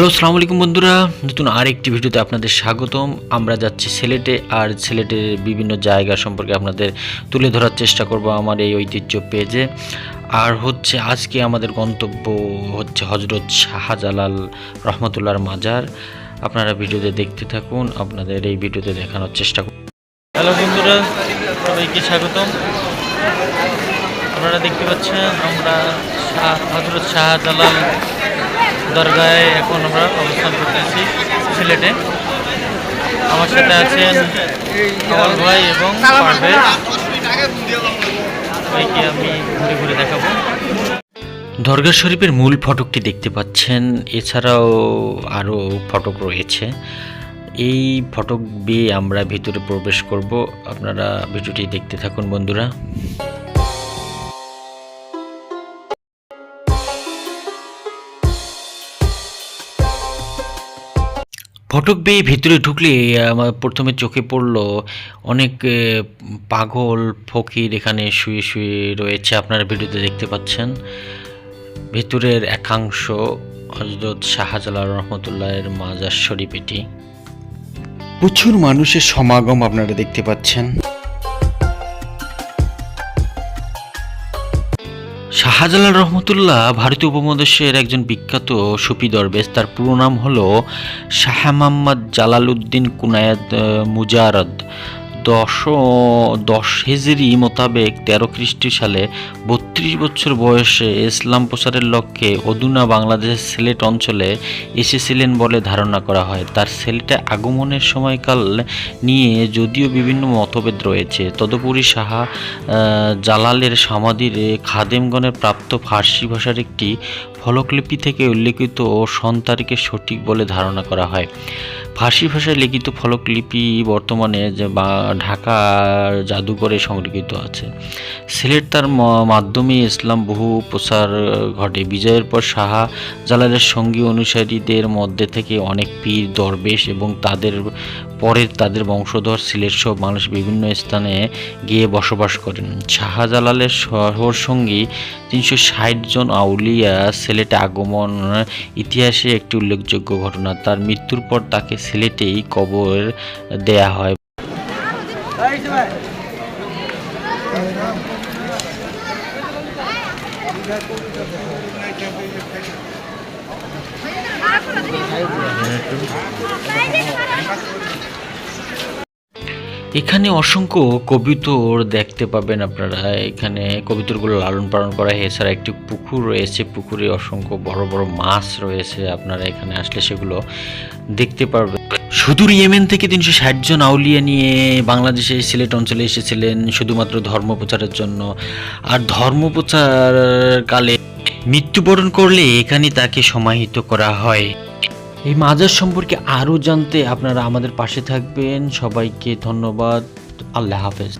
Hello, সালামু আলাইকুম বন্ধুরা। নতুন আর একটি ভিডিওতে আপনাদের স্বাগতম। আমরা যাচ্ছি সিলেটে আর সিলেটের বিভিন্ন জায়গা সম্পর্কে আপনাদের তুলে ধরার চেষ্টা করব আমার এই ঐতিহ্য পেজে। আর হচ্ছে আজকে আমাদের গন্তব্য হচ্ছে হজরত শাহজালাল রহমতুল্লাহর মাজার। আপনারা ভিডিওতে দেখতে থাকুন, আপনাদের এই ভিডিওতে দেখানোর চেষ্টা করুন হ্যালো বন্ধুরা, সবাইকে স্বাগতম। আপনারা দেখতে পাচ্ছেন, আমরা হজরত শাহজালাল দরগায় এখন আমরা অবস্থান করতেছি, সিলেটে। আমার সাথে আছেন ভাই এবং ভাইকে আমি ঘুরে ঘুরে দেখাবো। দরগা শরীফের মূল ফটকটি দেখতে পাচ্ছেন। এছাড়াও আরও ফটক রয়েছে। এই ফটক বেয়ে আমরা ভিতরে প্রবেশ করব। আপনারা ভিডিওটি দেখতে থাকুন, বন্ধুরা। ফটক বেয়ে ভিতরে ঢুকলে আমার প্রথমে চোখে পড়ল অনেক পাগল ফকির এখানে শুয়ে শুয়ে রয়েছে। আপনারা ভিডিওতে দেখতে পাচ্ছেন। ভেতরের একাংশ হজরত শাহজালাল রহমতুল্লাহের মাজার শরীফ এটি। প্রচুর মানুষের সমাগম আপনারা দেখতে পাচ্ছেন। শাহজালাল রহমতুল্লাহ ভারতীয় উপমহাদেশের একজন বিখ্যাত সুফি দরবেশ। তার পুরো নাম হলো শাহ মোহাম্মদ জালালউদ্দিন কুনায়াত মুজারদ দশ দশ হিজরি মোতাবেক তেরো খ্রিস্টি সালে বত্রিশ বছর বয়সে ইসলাম প্রচারের লক্ষ্যে অদুনা বাংলাদেশের সিলেট অঞ্চলে এসেছিলেন বলে ধারণা করা হয়। তার সিলেটে আগমনের সময়কাল নিয়ে যদিও বিভিন্ন মতভেদ রয়েছে। তদুপরি সাহা জালালের সমাধির খাদেমগণের প্রাপ্ত ফার্সি ভাষার একটি ফলকলিপি থেকে উল্লেখিত সন তারিখে সঠিক বলে ধারণা করা হয়। ফার্সি ভাষায় লিখিত ফলকলিপি বর্তমানে যে ঢাকা জাদুঘরে সংরক্ষিত আছে। সিলেট তার মাধ্যমে ইসলাম বহু প্রচার ঘটে। বিজয়ের পর শাহ জালালের সঙ্গী অনুসারীদের মধ্যে থেকে অনেক পীর, দরবেশ এবং তাদের পরের তাদের বংশধর সিলেট সব মানুষ বিভিন্ন স্থানে গিয়ে বসবাস করেন। শাহজালালের শহর সঙ্গী তিনশো ষাট জন আউলিয়া সিলেটে আগমন ইতিহাসে একটি উল্লেখযোগ্য ঘটনা। তার মৃত্যুর পর তাকে সিলেটেই কবর দেয়া হয়। এখানে অসংখ্য কবিতর দেখতে পাবেন আপনারা। এখানে কবিতরগুলো লালন পালন করা হয়। এছাড়া একটি পুকুর রয়েছে। পুকুরে অসংখ্য বড় বড় মাছ রয়েছে। আপনারা এখানে আসলে সেগুলো দেখতে পারবেন। সুদূর ইয়েমেন থেকে তিনশো ষাট জন আউলিয়া নিয়ে বাংলাদেশে সিলেট অঞ্চলে এসেছিলেন শুধুমাত্র ধর্ম প্রচারের জন্য। আর ধর্ম প্রচার কালে মৃত্যুবরণ করলে এখানে তাকে সমাহিত করা হয়। এই মাজার সম্পর্কে আরও জানতে আপনারা আমাদের পাশে থাকবেন। সবাইকে ধন্যবাদ। আল্লাহ হাফেজ।